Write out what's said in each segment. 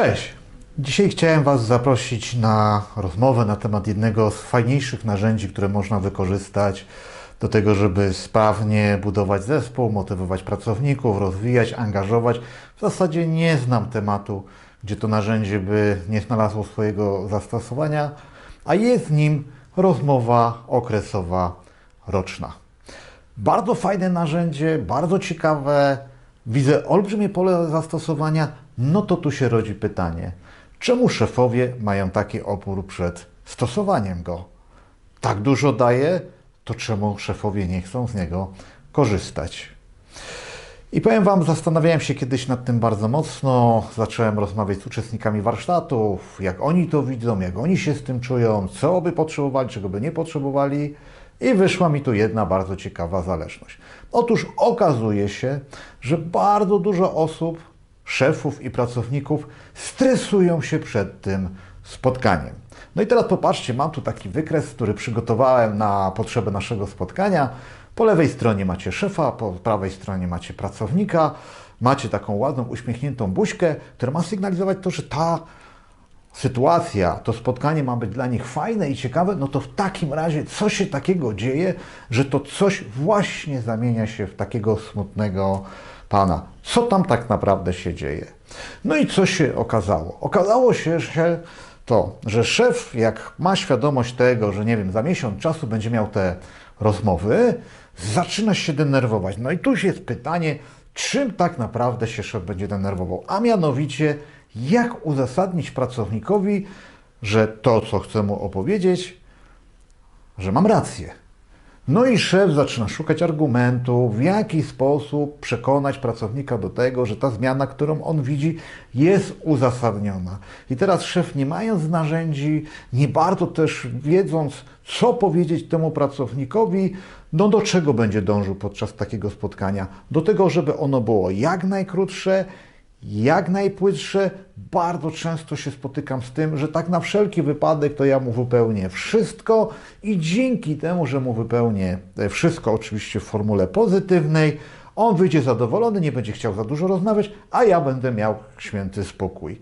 Cześć! Dzisiaj chciałem Was zaprosić na rozmowę na temat jednego z fajniejszych narzędzi, które można wykorzystać do tego, żeby sprawnie budować zespół, motywować pracowników, rozwijać, angażować. W zasadzie nie znam tematu, gdzie to narzędzie by nie znalazło swojego zastosowania, a jest nim rozmowa okresowa roczna. Bardzo fajne narzędzie, bardzo ciekawe. Widzę olbrzymie pole zastosowania. No to tu się rodzi pytanie, czemu szefowie mają taki opór przed stosowaniem go? Tak dużo daje, to czemu szefowie nie chcą z niego korzystać? I powiem Wam, zastanawiałem się kiedyś nad tym bardzo mocno. Zacząłem rozmawiać z uczestnikami warsztatów, jak oni to widzą, jak oni się z tym czują, co by potrzebowali, czego by nie potrzebowali. I wyszła mi tu jedna bardzo ciekawa zależność. Otóż okazuje się, że bardzo dużo osób, szefów i pracowników stresują się przed tym spotkaniem. No i teraz popatrzcie, mam tu taki wykres, który przygotowałem na potrzeby naszego spotkania. Po lewej stronie macie szefa, po prawej stronie macie pracownika. Macie taką ładną, uśmiechniętą buźkę, która ma sygnalizować to, że ta sytuacja, to spotkanie ma być dla nich fajne i ciekawe, no to w takim razie co się takiego dzieje, że to coś właśnie zamienia się w takiego smutnego pana. Co tam tak naprawdę się dzieje? No i co się okazało? Okazało się, że to, że szef, jak ma świadomość tego, że nie wiem, za miesiąc czasu będzie miał te rozmowy, zaczyna się denerwować. No i tu jest pytanie, czym tak naprawdę się szef będzie denerwował? A mianowicie, jak uzasadnić pracownikowi, że to, co chcę mu opowiedzieć, że mam rację. No i szef zaczyna szukać argumentu, w jaki sposób przekonać pracownika do tego, że ta zmiana, którą on widzi, jest uzasadniona. I teraz szef, nie mając narzędzi, nie bardzo też wiedząc, co powiedzieć temu pracownikowi, no do czego będzie dążył podczas takiego spotkania? Do tego, żeby ono było jak najkrótsze, jak najpłytsze. Bardzo często się spotykam z tym, że tak na wszelki wypadek to ja mu wypełnię wszystko i dzięki temu, że mu wypełnię wszystko, oczywiście w formule pozytywnej, on wyjdzie zadowolony, nie będzie chciał za dużo rozmawiać, a ja będę miał święty spokój.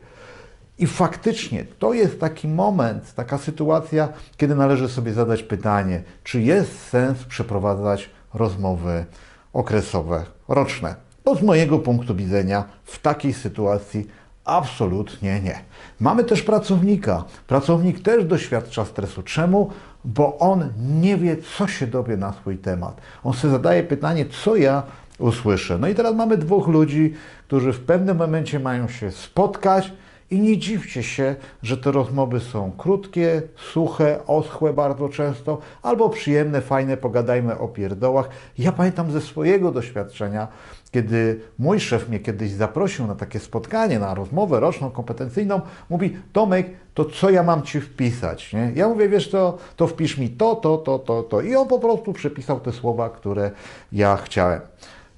I faktycznie to jest taki moment, taka sytuacja, kiedy należy sobie zadać pytanie, czy jest sens przeprowadzać rozmowy okresowe, roczne. Bo z mojego punktu widzenia w takiej sytuacji absolutnie nie. Mamy też pracownika. Pracownik też doświadcza stresu. Czemu? Bo on nie wie, co się dowie na swój temat. On sobie zadaje pytanie, co ja usłyszę. No i teraz mamy dwóch ludzi, którzy w pewnym momencie mają się spotkać, i nie dziwcie się, że te rozmowy są krótkie, suche, oschłe bardzo często, albo przyjemne, fajne, pogadajmy o pierdołach. Ja pamiętam ze swojego doświadczenia, kiedy mój szef mnie kiedyś zaprosił na takie spotkanie, na rozmowę roczną, kompetencyjną, mówi, Tomek, to co ja mam Ci wpisać? Nie? Ja mówię, wiesz to, to wpisz mi to, to, to, to, to. I on po prostu przepisał te słowa, które ja chciałem.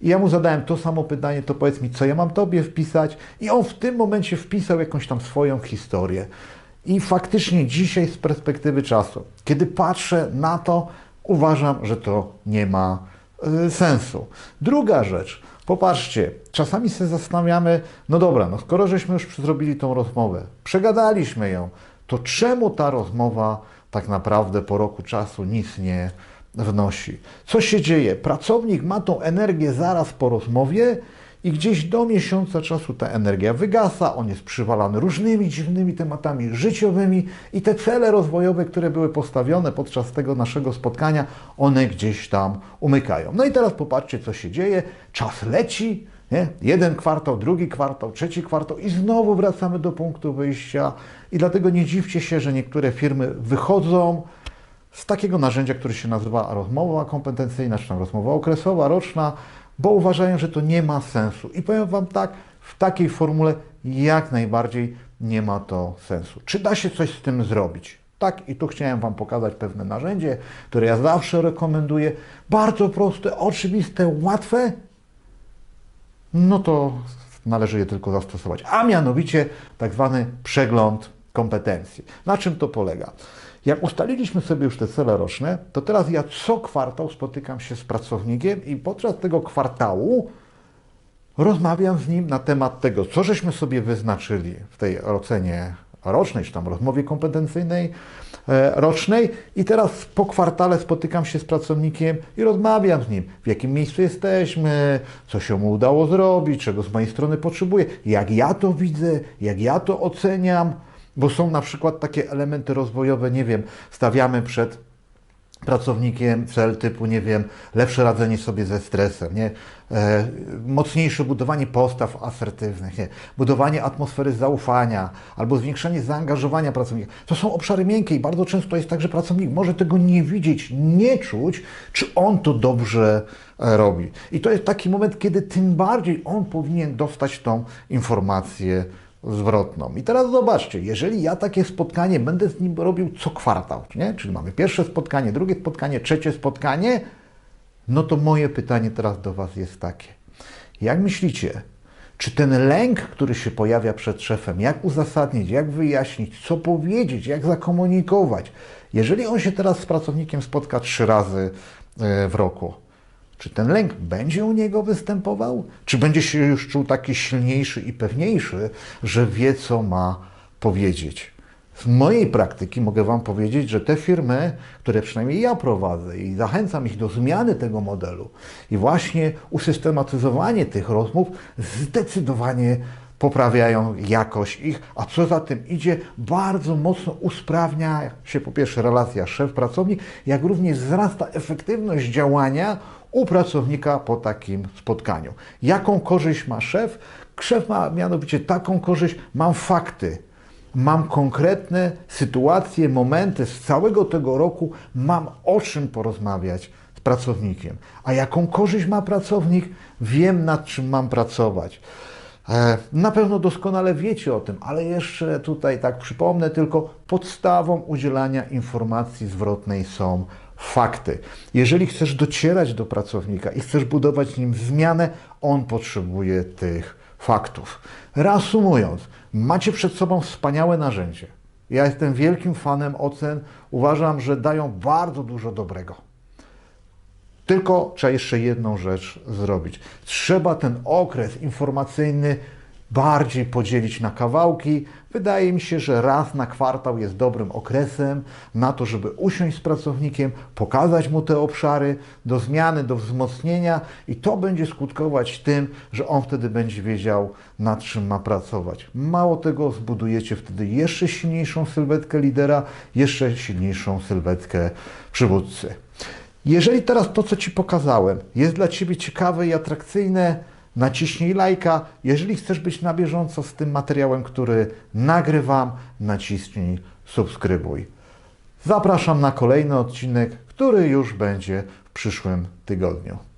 I ja mu zadałem to samo pytanie, to powiedz mi, co ja mam tobie wpisać? I on w tym momencie wpisał jakąś tam swoją historię. I faktycznie dzisiaj z perspektywy czasu, kiedy patrzę na to, uważam, że to nie ma y, sensu. Druga rzecz, popatrzcie, czasami sobie zastanawiamy, no dobra, no skoro żeśmy już zrobili tą rozmowę, przegadaliśmy ją, to czemu ta rozmowa tak naprawdę po roku czasu nic nie wnosi. Co się dzieje? Pracownik ma tą energię zaraz po rozmowie i gdzieś do miesiąca czasu ta energia wygasa, on jest przywalany różnymi dziwnymi tematami życiowymi i te cele rozwojowe, które były postawione podczas tego naszego spotkania, one gdzieś tam umykają. No i teraz popatrzcie, co się dzieje. Czas leci, nie? Jeden kwartał, drugi kwartał, trzeci kwartał i znowu wracamy do punktu wyjścia. I dlatego nie dziwcie się, że niektóre firmy wychodzą z takiego narzędzia, które się nazywa rozmowa kompetencyjna, czy tam rozmowa okresowa, roczna, bo uważają, że to nie ma sensu. I powiem Wam tak, w takiej formule jak najbardziej nie ma to sensu. Czy da się coś z tym zrobić? Tak, i tu chciałem Wam pokazać pewne narzędzie, które ja zawsze rekomenduję. Bardzo proste, oczywiste, łatwe. No to należy je tylko zastosować. A mianowicie tak zwany przegląd kompetencji. Na czym to polega? Jak ustaliliśmy sobie już te cele roczne, to teraz ja co kwartał spotykam się z pracownikiem i podczas tego kwartału rozmawiam z nim na temat tego, co żeśmy sobie wyznaczyli w tej ocenie rocznej, czy tam rozmowie kompetencyjnej e, rocznej. I teraz po kwartale spotykam się z pracownikiem i rozmawiam z nim, w jakim miejscu jesteśmy, co się mu udało zrobić, czego z mojej strony potrzebuje, jak ja to widzę, jak ja to oceniam, bo są na przykład takie elementy rozwojowe, nie wiem, stawiamy przed pracownikiem cel typu, nie wiem, lepsze radzenie sobie ze stresem, nie? E, mocniejsze budowanie postaw asertywnych, nie? budowanie atmosfery zaufania albo zwiększenie zaangażowania pracownika. To są obszary miękkie i bardzo często jest tak, że pracownik może tego nie widzieć, nie czuć, czy on to dobrze e, robi. I to jest taki moment, kiedy tym bardziej on powinien dostać tą informację zwrotną. I teraz zobaczcie, jeżeli ja takie spotkanie będę z nim robił co kwartał, nie? czyli mamy pierwsze spotkanie, drugie spotkanie, trzecie spotkanie, no to moje pytanie teraz do Was jest takie. Jak myślicie, czy ten lęk, który się pojawia przed szefem, jak uzasadnić, jak wyjaśnić, co powiedzieć, jak zakomunikować, jeżeli on się teraz z pracownikiem spotka trzy razy e, w roku, czy ten lęk będzie u niego występował? Czy będzie się już czuł taki silniejszy i pewniejszy, że wie, co ma powiedzieć? Z mojej praktyki mogę Wam powiedzieć, że te firmy, które przynajmniej ja prowadzę i zachęcam ich do zmiany tego modelu i właśnie usystematyzowanie tych rozmów zdecydowanie poprawiają jakość ich, a co za tym idzie, bardzo mocno usprawnia się po pierwsze relacja szef-pracownik, jak również wzrasta efektywność działania u pracownika po takim spotkaniu. Jaką korzyść ma szef? Szef ma mianowicie taką korzyść, mam fakty, mam konkretne sytuacje, momenty z całego tego roku, mam o czym porozmawiać z pracownikiem. A jaką korzyść ma pracownik? Wiem, nad czym mam pracować. E, Na pewno doskonale wiecie o tym, ale jeszcze tutaj tak przypomnę tylko, podstawą udzielania informacji zwrotnej są fakty. Jeżeli chcesz docierać do pracownika i chcesz budować nim zmianę, on potrzebuje tych faktów. Reasumując, macie przed sobą wspaniałe narzędzie. Ja jestem wielkim fanem ocen. Uważam, że dają bardzo dużo dobrego. Tylko trzeba jeszcze jedną rzecz zrobić. Trzeba ten okres informacyjny bardziej podzielić na kawałki. Wydaje mi się, że raz na kwartał jest dobrym okresem na to, żeby usiąść z pracownikiem, pokazać mu te obszary do zmiany, do wzmocnienia i to będzie skutkować tym, że on wtedy będzie wiedział, nad czym ma pracować. Mało tego, zbudujecie wtedy jeszcze silniejszą sylwetkę lidera, jeszcze silniejszą sylwetkę przywódcy. Jeżeli teraz to, co Ci pokazałem, jest dla Ciebie ciekawe i atrakcyjne, naciśnij lajka. Jeżeli chcesz być na bieżąco z tym materiałem, który nagrywam, naciśnij subskrybuj. Zapraszam na kolejny odcinek, który już będzie w przyszłym tygodniu.